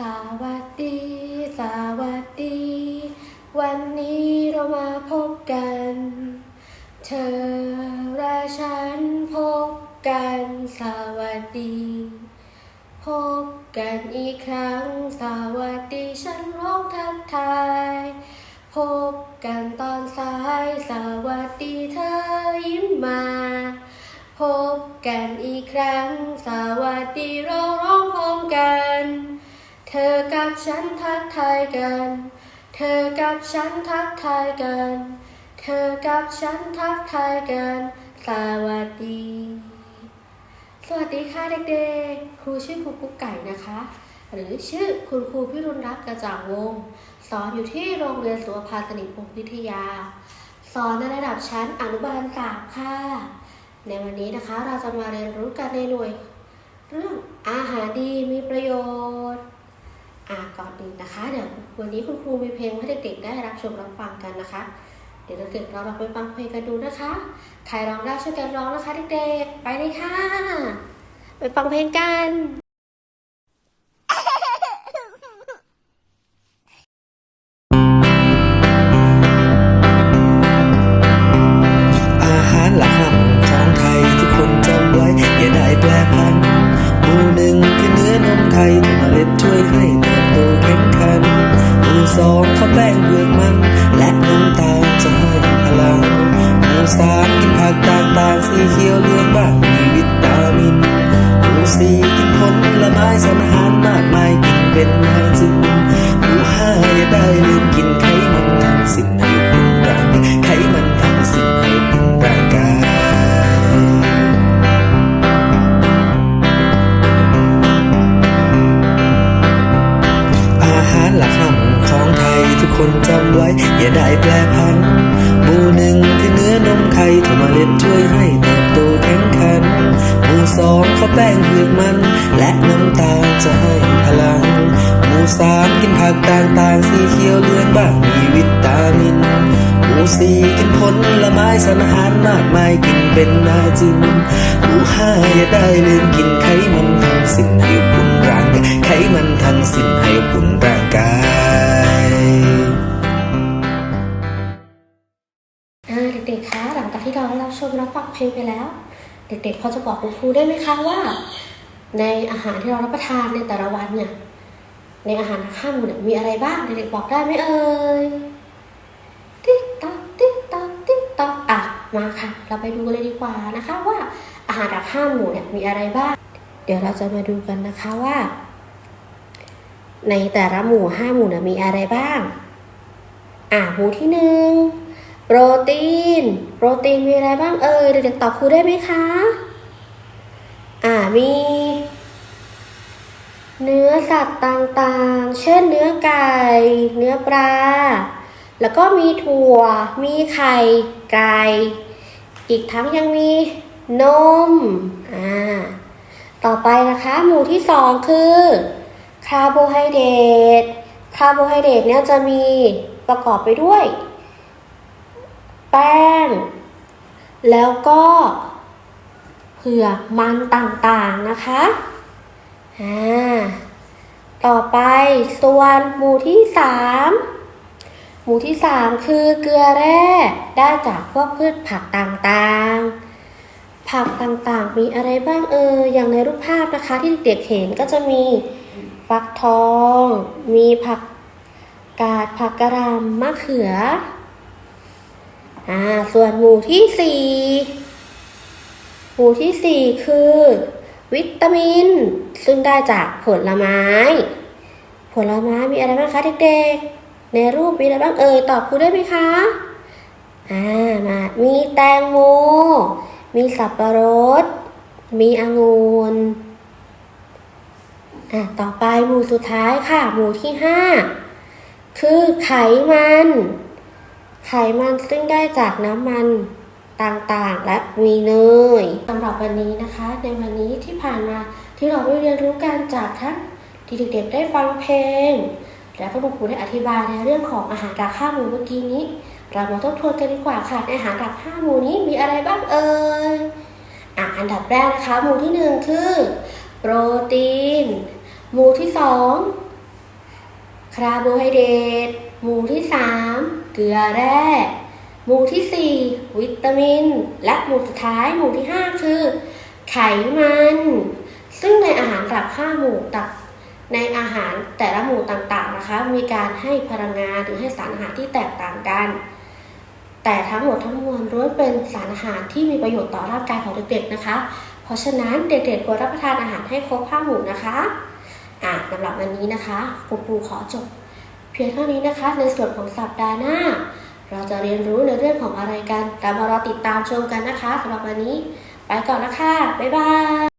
สวัสดี สวัสดี วันนี้เรามาพบกัน เธอและฉันพบกัน สวัสดี พบกันอีกครั้ง สวัสดีฉันร้องทักทาย พบกันตอนสาย สวัสดีเธอยิ้มมา พบกันอีกครั้ง สวัสดีเรา เธอกับฉันทักทายกัน เธอกับฉันทักทายกัน เธอกับฉันทักทายกัน สวัสดี สวัสดีค่ะเด็กๆ ครูชื่อครูกุ๊กไก่นะคะ หรือชื่อคุณครูพิรุณรักษ์กระจ่างวง สอนอยู่ที่โรงเรียนสุวภาสนิทวงศ์วิทยา สอนในระดับชั้นอนุบาลสามค่ะ ในวันนี้นะคะเราจะมาเรียนรู้กันในหน่วย เรื่องอาหารดีมีประโยชน์ ก่อนอื่นนะคะเดี๋ยววันนี้คุณครูมีเพลงให้เด็กๆได้รับชมรับฟังกันนะคะ เดี๋ยวเด็กๆเราลองไปฟังเพลงกันดูนะคะใครร้องได้ช่วยกันร้องนะคะเด็กๆไปเลยค่ะ ไปฟังเพลงกัน อนมไข่ที่เมล็ดช่วยให้เติบโตแข็งขันหมู่สองข้าวแป้งเผือกมัน และน้ำตาลจะให้พลังหมู่สามกินผักต่างๆสีเขียวเหลืองบ้างมีวิตามินหมู่สี่กินผลไม้สารอาหารมากมายกินเป็นนาจึงหมู่ห้าอย่าได้ลืมกินไขมันทั้งสิ้นให้ปุ่นร่างไขมันทั้งสิ้น มรับฟังเพลงไปแล้ว เด็กๆพอจะบอกคุณครูได้ไหมคะว่า ในอาหารที่เรารับประทานในแต่ละวันเนี่ยในอาหารข้ามหมู่เนี่ยมีอะไรบ้างเด็กๆบอกได้ไหมเอ่ยติ๊กต๊อกติ๊กต๊อกติ๊กต๊อกอะมาค่ะ เราไปดูกันเลยดีกว่านะคะว่าอาหารจากห้าหมู่เนี่ยมีอะไรบ้าง เดี๋ยวเราจะมาดูกันนะคะว่า ในแต่ละหมู่ห้าหมู่เนี่ยมีอะไรบ้าง อะหมู่ที่หนึ่ง โปรตีน โปรตีนมีอะไรบ้างเอ่ย เด็กๆตอบครูได้ไหมคะ อ่า มี เนื้อสัตว์ต่างๆ เช่นเนื้อไก่ เนื้อปลา แล้วก็มีถั่ว มีไข่ ไก่ อีกทั้งยังมีนม อ่า ต่อไปนะคะ หมู่ที่สองคือคาร์โบไฮเดรต คาร์โบไฮเดรตเนี่ยจะมีประกอบไปด้วย แป้ง แล้วก็เผือกมันต่างๆนะคะอ่าต่อไปส่วนหมู่ที่สามหมู่ที่สามคือเกลือแร่ได้จากพวกพืชผักต่างๆ ผักต่างๆ มีอะไรบ้างเอออย่างในรูปภาพนะคะที่เด็กๆเห็นก็จะมีฟักทอง มีผักกาดผักกระหลำมะเขือ อ่าส่วนหมู่ที่สี่หมู่ที่สี่คือ วิตามิน ซึ่งได้จากผลไม้ ผลไม้มีอะไรบ้างคะเด็กๆ ในรูปมีอะไรบ้างเอ่ยตอบครูได้ไหมคะอ่ามามีแตงโม มีสับปะรด มีองุ่นอะต่อไปหมู่สุดท้ายค่ะ หมู่ที่ห้าคือไขมัน ไขมันซึ่งได้จากน้ำมันต่างๆ และมีเนยสำหรับวันนี้นะคะ ในวันนี้ที่ผ่านมาที่เราได้เรียนรู้การจากทั้งที่เด็กๆได้ฟังเพลง และก็คุณครูได้อธิบายในเรื่องของอาหารหลักห้าหมู่เมื่อกี้นี้ เรามาทบทวนกันดีกว่าค่ะในอาหารหลักห้าหมู่นี้มีอะไรบ้างเอ่ยอะอันดับแรกนะคะหมู่ที่หนึ่งคือ โปรตีน หมู่ที่สองคาร์โบไฮเดรตหมู่ที่3 เกลือแร่ หมู่ที่ 4 วิตามิน และหมู่สุดท้ายหมู่ที่ 5 คือ ไขมัน ซึ่งในอาหารหลัก5หมู่ตับในอาหารแต่ละหมู่ต่างๆนะคะ มีการให้พลังงานหรือให้สารอาหารที่แตกต่างกัน แต่ทั้งหมดทั้งมวลล้วนเป็นสารอาหารที่มีประโยชน์ต่อร่างกายของเด็กๆนะคะ เพราะฉะนั้นเด็กๆควรรับประทานอาหารให้ครบ5หมู่นะคะอะสำหรับวันนี้นะคะคุณครูขอจบ พียงเท่านี้นะคะ ในส่วนของสัปดาห์หน้า เราจะเรียนรู้ในเรื่องของอะไรกันตามมารอติดตามชมกันนะคะสำหรับวันนี้ ไปก่อนนะคะ บ๊ายบาย